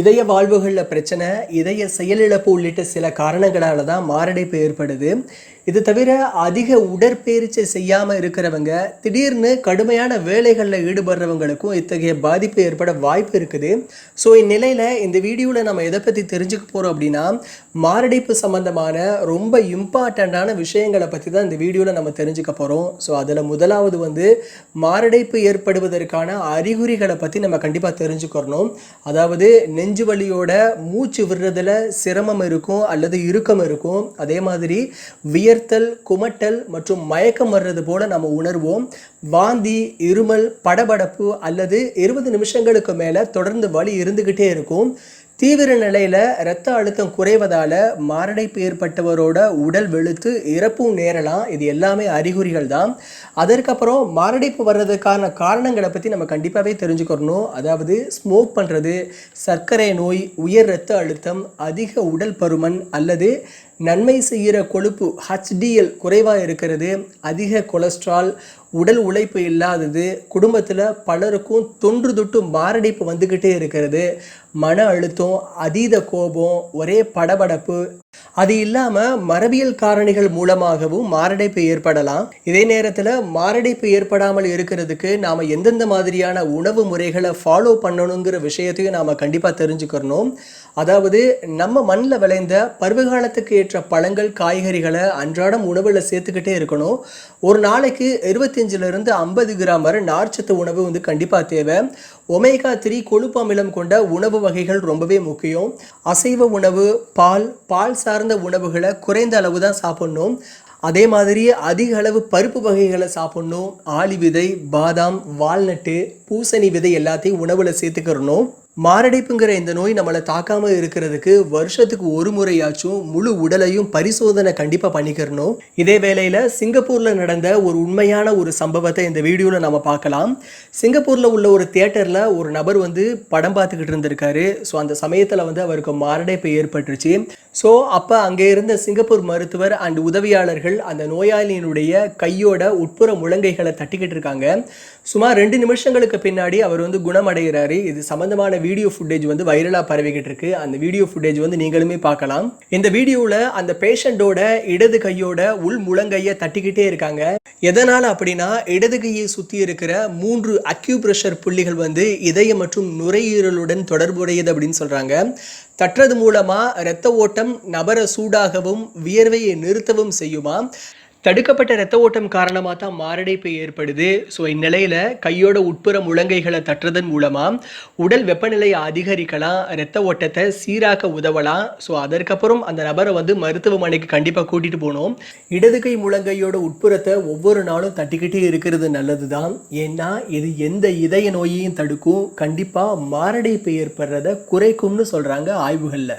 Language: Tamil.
இதய வாழ்வுகளில் பிரச்சனை இதய செயலிழப்பு உள்ளிட்ட சில காரணங்களால தான் மாரடைப்பு ஏற்படுது. இது தவிர அதிக உடற்பயிற்சி செய்யாமல் இருக்கிறவங்க திடீர்னு கடுமையான வேலைகளில் ஈடுபடுறவங்களுக்கும் இத்தகைய பாதிப்பு ஏற்பட வாய்ப்பு இருக்குது. ஸோ இந்நிலையில் இந்த வீடியோவில் நம்ம எதை பற்றி தெரிஞ்சுக்க போகிறோம் அப்படின்னா மாரடைப்பு சம்மந்தமான ரொம்ப இம்பார்ட்டண்ட்டான விஷயங்களை பற்றி தான் இந்த வீடியோவில் நம்ம தெரிஞ்சுக்க போகிறோம் ஸோ அதில் முதலாவது வந்து மாரடைப்பு ஏற்படுவதற்கான அறிகுறிகளை பற்றி நம்ம கண்டிப்பாக தெரிஞ்சுக்கிறணும். அதாவது நெஞ்சு வலியோட மூச்சு விடுறதுல சிரமம் இருக்கும் அல்லது இறுக்கம் இருக்கும். அதே மாதிரி வியர்த்தல் குமட்டல் மற்றும் மயக்கம் வர்றது போல நம்ம உணர்வோம். வாந்தி இருமல் படபடப்பு அல்லது இருபது நிமிஷங்களுக்கு மேலே தொடர்ந்து வலி இருந்துக்கிட்டே இருக்கும். தீவிர நிலையில் இரத்த அழுத்தம் குறைவதால் மாரடைப்பு ஏற்பட்டவரோட உடல் வெளுத்து இறப்பும் நேரலாம். இது எல்லாமே அறிகுறிகள் தான். அதற்கப்புறம் மாரடைப்பு வர்றதுக்கான காரணங்களை பற்றி நம்ம கண்டிப்பாகவே தெரிஞ்சுக்கிறணும். அதாவது ஸ்மோக் பண்ணுறது சர்க்கரை நோய் உயர் இரத்த அழுத்தம் அதிக உடல் பருமன் அல்லது நன்மை செய்கிற கொழுப்பு ஹச்டிஎல் குறைவாக இருக்கிறது அதிக கொலஸ்ட்ரால் உடல் உழைப்பு இல்லாதது குடும்பத்தில் பலருக்கும் தொன்று தொட்டு மாரடைப்பு வந்துக்கிட்டே இருக்கிறது. மன அழுத்தம் அதீத கோபம் ஒரே படபடப்பு அது இல்லாமல் மரபியல் காரணிகள் மூலமாகவும் மாரடைப்பு ஏற்படலாம். இதே நேரத்தில் மாரடைப்பு ஏற்படாமல் இருக்கிறதுக்கு நாம் எந்தெந்த மாதிரியான உணவு முறைகளை ஃபாலோ பண்ணணுங்கிற விஷயத்தையும் நாம் கண்டிப்பாக தெரிஞ்சுக்கிறணும். அதாவது நம்ம மண்ணில் விளைந்த பருவகாலத்துக்கு ஏற்ற பழங்கள் காய்கறிகளை அன்றாடம் உணவில் சேர்த்துக்கிட்டே இருக்கணும். ஒரு நாளைக்கு இருபத்தி இருபத்தஞ்சிலிருந்து ஐம்பது கிராம் வரை நார்ச்சத்து உணவு வந்து கண்டிப்பாக தேவை. ஒமேகா த்ரீ கொழுப்பு அமிலம் கொண்ட உணவு வகைகள் ரொம்பவே முக்கியம். அசைவ உணவு பால் பால் சார்ந்த உணவுகளை குறைந்த அளவு தான் சாப்பிடணும். அதே மாதிரி அதிக அளவு பருப்பு வகைகளை சாப்பிடணும். ஆளி விதை பாதாம் வால்நட்டு பூசணி விதை எல்லாத்தையும் உணவில் சேர்த்துக்கிறணும். மாரடைப்புங்கிற இந்த நோய் நம்மளை தாக்காமல் இருக்கிறதுக்கு வருஷத்துக்கு ஒரு முறையாச்சும் முழு உடலையும் பரிசோதனை கண்டிப்பாக பண்ணிக்கிறணும். இதே வேளையில் சிங்கப்பூரில் நடந்த ஒரு உண்மையான ஒரு சம்பவத்தை இந்த வீடியோவில் நம்ம பார்க்கலாம். சிங்கப்பூரில் உள்ள ஒரு தியேட்டரில் ஒரு நபர் வந்து படம் பார்த்துக்கிட்டு இருந்திருக்காரு. ஸோ அந்த சமயத்தில் வந்து அவருக்கு மாரடைப்பு ஏற்பட்டுருச்சு. ஸோ அப்போ அங்கே இருந்த சிங்கப்பூர் மருத்துவர் அண்ட் உதவியாளர்கள் அந்த நோயாளியினுடைய கையோட உட்புற முழங்கைகளை தட்டிக்கிட்டு இருக்காங்க. சுமார் ரெண்டு நிமிஷங்களுக்கு பின்னாடி அவர் வந்து குணமடைகிறாரு. இது சம்பந்தமான வீடியோ ஃபுட்டேஜ் வந்து வைரலாக பரவிக்கிட்டு இருக்கு. அந்த வீடியோ ஃபுட்டேஜ் வந்து நீங்களுமே பார்க்கலாம். இந்த வீடியோவில் அந்த பேஷண்டோட இடது கையோட உள் முழங்கையை தட்டிக்கிட்டே இருக்காங்க. எதனால் அப்படின்னா இடது கையை சுற்றி இருக்கிற மூன்று அக்யூப்ரெஷர் புள்ளிகள் வந்து இதயம் மற்றும் நுரையீரலுடன் தொடர்புடையது அப்படின்னு சொல்கிறாங்க தட்டுறது மூலமாக இரத்த ஓட்டம் நபரை சூடாகவும் வியர்வையை நிறுத்தவும் செய்யுமா? தடுக்கப்பட்ட ரத்த ஓட்டம் காரணமாக தான் மாரடைப்பு ஏற்படுது. ஸோ இந்நிலையில் கையோட உட்புற முழங்கைகளை தட்டுறதன் மூலமாக உடல் வெப்பநிலையை அதிகரிக்கலாம் இரத்த ஓட்டத்தை சீராக்க உதவலாம். ஸோ அதற்கப்புறம் அந்த நபரை வந்து மருத்துவமனைக்கு கண்டிப்பாக கூட்டிகிட்டு போகணும். இடது கை முழங்கையோட உட்புறத்தை ஒவ்வொரு நாளும் தட்டிக்கிட்டே இருக்கிறது நல்லது தான். ஏன்னா இது எந்த இதய நோயையும் தடுக்கும். கண்டிப்பாக மாரடைப்பு ஏற்படுறத குறைக்கும்னு சொல்கிறாங்க ஆய்வுகளில்.